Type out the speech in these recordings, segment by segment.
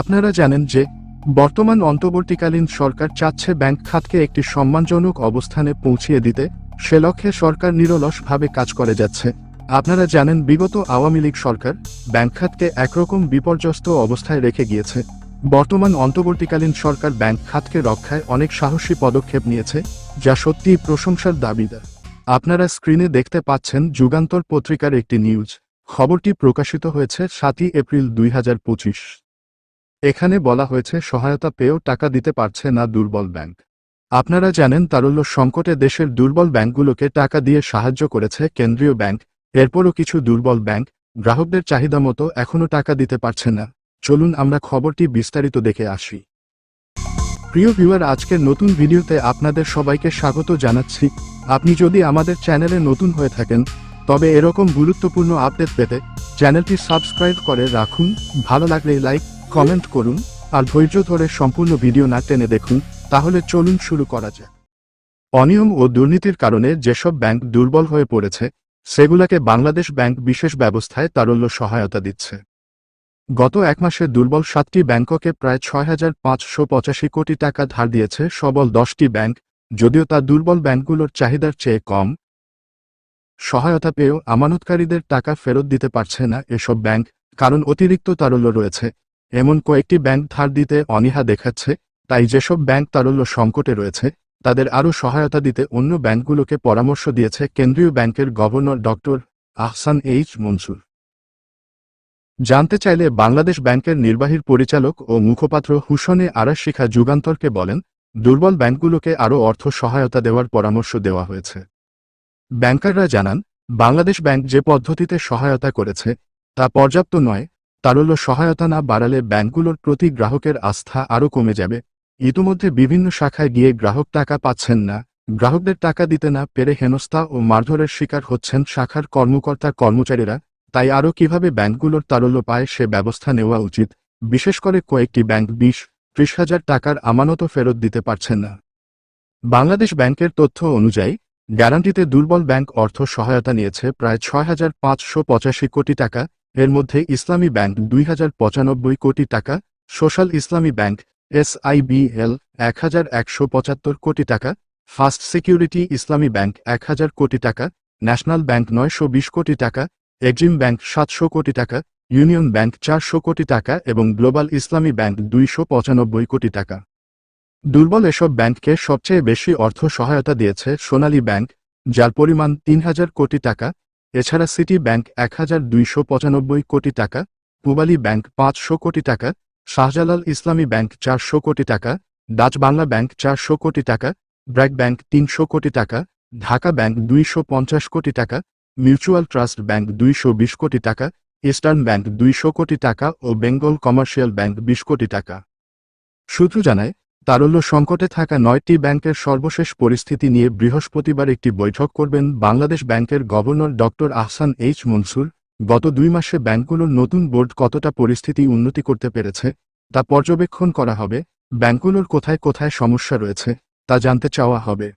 আপনারা জানেন যে, বর্তমান অন্তর্বর্তীকালীন সরকার চাচ্ছে ব্যাংক খাতকে একটি সম্মানজনক অবস্থানে পৌঁছিয়ে দিতে, সে লক্ষ্যে সরকার নিরলসভাবে কাজ করে যাচ্ছে। আপনারা জানেন বিগত আওয়ামী লীগ সরকার ব্যাংক খাতকে একরকম বিপর্যস্ত অবস্থায় রেখে গিয়েছে। বর্তমান অন্তর্বর্তীকালীন সরকার ব্যাংক খাতকে রক্ষায় অনেক সাহসী পদক্ষেপ নিয়েছে, যা সত্যিই প্রশংসার দাবিদার। আপনারা স্ক্রিনে দেখতে পাচ্ছেন যুগান্তর পত্রিকার একটি নিউজ। খবরটি প্রকাশিত হয়েছে সাতই এপ্রিল দুই হাজার পঁচিশ। এখানে বলা হয়েছে, সহায়তা পেয়েও টাকা দিতে পারছে না দুর্বল ব্যাংক। আপনারা জানেন তারল্য সংকটে দেশের দুর্বল ব্যাংকগুলোকে টাকা দিয়ে সাহায্য করেছে কেন্দ্রীয় ব্যাংক, এরপরও কিছু দুর্বল ব্যাংক, গ্রাহকদের চাহিদা মতো এখনও টাকা দিতে পারছে না। চলুন আমরা খবরটি বিস্তারিত দেখে আসি। প্রিয় ভিউয়ার, আজকের নতুন ভিডিওতে আপনাদের সবাইকে স্বাগত জানাচ্ছি। আপনি যদি আমাদের চ্যানেলে নতুন হয়ে থাকেন, তবে এরকম গুরুত্বপূর্ণ আপডেট পেতে চ্যানেলটি সাবস্ক্রাইব করে রাখুন। ভালো লাগলে লাইক কমেন্ট করুন আর ধৈর্য ধরে সম্পূর্ণ ভিডিও না টেনে দেখুন, তাহলে চলুন শুরু করা যাক। অনিয়ম ও দুর্নীতির কারণে যেসব ব্যাংক দুর্বল হয়ে পড়েছে, সেগুলোকে বাংলাদেশ ব্যাংক বিশেষ ব্যবস্থায় তারল্য সহায়তা দিচ্ছে। গত এক মাসে দুর্বল সাতটি ব্যাংককে প্রায় ছয় হাজার পাঁচশো পঁচাশি কোটি টাকা ধার দিয়েছে সবল দশটি ব্যাংক, যদিও তা দুর্বল ব্যাংকগুলোর চাহিদার চেয়ে কম। সহায়তা পেয়েও আমানতকারীদের টাকা ফেরত দিতে পারছে না এসব ব্যাংক, কারণ অতিরিক্ত তারল্য রয়েছে এমন কয়েকটি ব্যাংক ধার দিতে অনীহা দেখাচ্ছে, তাই যেসব ব্যাংক তারল্য সংকটে রয়েছে, তাদের আরও সহায়তা দিতে অন্য ব্যাংকগুলোকে পরামর্শ দিয়েছে কেন্দ্রীয় ব্যাংকের governor doctor Ahsan H Mansur. জানতে চাইলে বাংলাদেশ ব্যাংকের নির্বাহীর পরিচালক ও মুখপাত্র হুসনে আরাস শিখা যুগান্তরকে বলেন, দুর্বল ব্যাংকগুলোকে আরও অর্থ সহায়তা দেওয়ার পরামর্শ দেওয়া হয়েছে। ব্যাংকাররা জানান, বাংলাদেশ ব্যাংক যে পদ্ধতিতে সহায়তা করেছে, তা পর্যাপ্ত নয় তারল্য সহায়তা না বাড়ালে ব্যাংকগুলোর প্রতি গ্রাহকের আস্থা আরও কমে যাবে। ইতিমধ্যে বিভিন্ন শাখায় গিয়ে গ্রাহক টাকা পাচ্ছেন না। গ্রাহকদের টাকা দিতে না পেরে হেনস্থা ও মারধরের শিকার হচ্ছেন শাখার কর্মকর্তা কর্মচারীরা। তাই আরও কীভাবে ব্যাংকগুলোর তারল্য পায় সে ব্যবস্থা নেওয়া উচিত। বিশেষ করে কয়েকটি ব্যাংক বিশ, ত্রিশ হাজার টাকার আমানতও ফেরত দিতে পারছেন না। বাংলাদেশ ব্যাংকের তথ্য অনুযায়ী, গ্যারান্টিতে দুর্বল ব্যাংক অর্থ সহায়তা নিয়েছে প্রায় ছয় হাজার পাঁচশো পঁচাশি কোটি টাকা। এর মধ্যে ইসলামী ব্যাংক দুই হাজার পঁচানব্বই কোটি টাকা, সোশ্যাল ইসলামী ব্যাংক এসআইবিএল এক হাজার একশো পঁচাত্তর কোটি টাকা, ফার্স্ট সিকিউরিটি ইসলামী ব্যাংক এক হাজার কোটি টাকা, ন্যাশনাল ব্যাংক নয়শো বিশ কোটি টাকা, এক্সিম ব্যাংক সাতশো কোটি টাকা, ইউনিয়ন ব্যাংক চারশো কোটি টাকা এবং গ্লোবাল ইসলামী ব্যাংক দুইশো পঁচানব্বই কোটি টাকা। দুর্বল এসব ব্যাংককে সবচেয়ে বেশি অর্থ সহায়তা দিয়েছে সোনালী ব্যাংক, যার পরিমাণ তিন হাজার কোটি টাকা এছাড়া সিটি ব্যাংক এক হাজার দুইশো পঁচানব্বই কোটি টাকা, পুবালী ব্যাংক পাঁচশো কোটি টাকা, শাহজালাল ইসলামী ব্যাংক চারশো কোটি টাকা, ডাচ বাংলা ব্যাংক চারশো কোটি টাকা, ব্র্যাক ব্যাংক তিনশো কোটি টাকা, ঢাকা ব্যাংক দুইশো পঞ্চাশ কোটি টাকা, মিউচুয়াল ট্রাস্ট ব্যাংক দুইশো বিশ কোটি টাকা, ইস্টার্ন ব্যাংক দুইশো কোটি টাকা ও বেঙ্গল কমার্শিয়াল ব্যাংক বিশ কোটি টাকা। সূত্র জানায় তারল্য সংকটে থাকা নয়টি ব্যাংকের সর্বশেষ পরিস্থিতি নিয়ে বৃহস্পতিবার একটি বৈঠক করবেন বাংলাদেশ ব্যাংকের governor doctor Ahsan H Mansur. গত দুই মাসে ব্যাংকগুলোর নতুন বোর্ড কতটা পরিস্থিতি উন্নতি করতে পেরেছে, তা পর্যবেক্ষণ করা হবে, ব্যাংকগুলোর কোথায় কোথায় সমস্যা রয়েছে, তা জানতে চাওয়া হবে।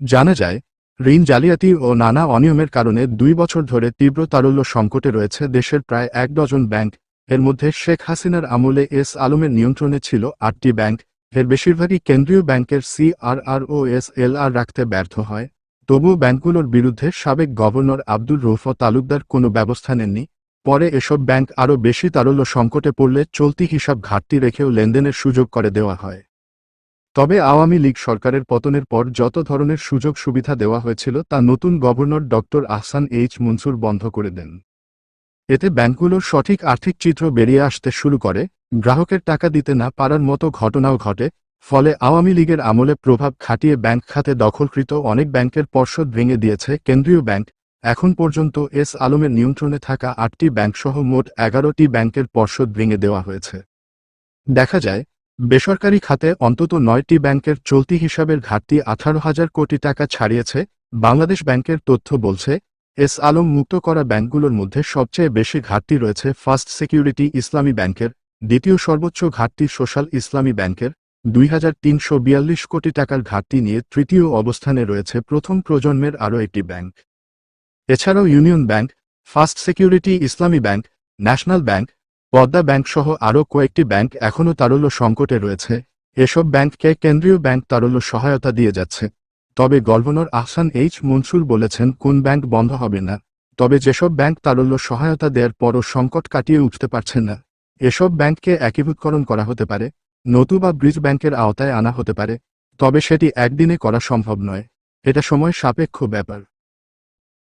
জানা যায়, ঋণ জালিয়াতি ও নানা অনিয়মের কারণে দুই বছর ধরে তীব্র তারল্য সংকটে রয়েছে দেশের প্রায় এক ডজন ব্যাংক। এর মধ্যে শেখ হাসিনার আমলে এস আলমের নিয়ন্ত্রণে ছিল আটটি ব্যাংক। এর বেশিরভাগই কেন্দ্রীয় ব্যাংকের সিআরআর ও এস এল আর রাখতে ব্যর্থ হয়। তবুও ব্যাংকগুলোর বিরুদ্ধে সাবেক গভর্নর আব্দুর রৌফ তালুকদার কোনো ব্যবস্থা নেননি। পরে এসব ব্যাংক আরও বেশি তারল্য সংকটে পড়লে চলতি হিসাব ঘাটতি রেখেও লেনদেনের সুযোগ করে দেওয়া হয়। তবে আওয়ামী লীগ সরকারের পতনের পর যত ধরনের সুযোগ সুবিধা দেওয়া হয়েছিল তা নতুন governor doctor Ahsan H Mansur বন্ধ করে দেন। এতে ব্যাংকগুলোর সঠিক আর্থিক চিত্র বেরিয়ে আসতে শুরু করে গ্রাহকের টাকা দিতে না পারার মতো ঘটনাও ঘটে, ফলে আওয়ামী লীগের আমলে প্রভাব খাটিয়ে ব্যাংক খাতে দখলকৃত অনেক ব্যাংকের পর্ষদ ভেঙে দিয়েছে কেন্দ্রীয় ব্যাংক। এখন পর্যন্ত এস আলমের নিয়ন্ত্রণে থাকা আটটি ব্যাংকসহ মোট এগারোটি ব্যাংকের পর্ষদ ভেঙে দেওয়া হয়েছে। দেখা যায়, বেসরকারি খাতে অন্তত নয়টি ব্যাংকের চলতি হিসাবের ঘাটতি আঠারো হাজার কোটি টাকা ছাড়িয়েছে, বাংলাদেশ ব্যাংকের তথ্য বলছে, এস আলম মুক্ত করা ব্যাংকগুলোর মধ্যে সবচেয়ে বেশি ঘাটতি রয়েছে ফার্স্ট সিকিউরিটি ইসলামী ব্যাংকের। দ্বিতীয় সর্বোচ্চ ঘাটতি সোশ্যাল ইসলামী ব্যাংকের, দুই হাজার তিনশো বিয়াল্লিশ কোটি টাকার ঘাটতি নিয়ে তৃতীয় অবস্থানে রয়েছে প্রথম প্রজন্মের আরও একটি ব্যাংক। এছাড়াও union bank, first security Islami bank, national bank, Padma bank সহ আরও কয়েকটি ব্যাংক এখনও তারল্য সংকটে রয়েছে। এসব ব্যাংককে কেন্দ্রীয় ব্যাংক তারল্য সহায়তা দিয়ে যাচ্ছে। তবে গভর্নর আহসান এইচ মনসুর বলেছেন, কোন ব্যাংক বন্ধ হবে না। তবে যেসব ব্যাংক তারল্য সহায়তা দেওয়ার পরও সংকট কাটিয়ে উঠতে পারছে না। এসব ব্যাংককে একীভূতকরণ করা হতে পারে নতুবা ব্রিজ ব্যাংকের আওতায় আনা হতে পারে, তবে সেটি একদিনে করা সম্ভব নয়। এটা সময় সাপেক্ষ ব্যাপার।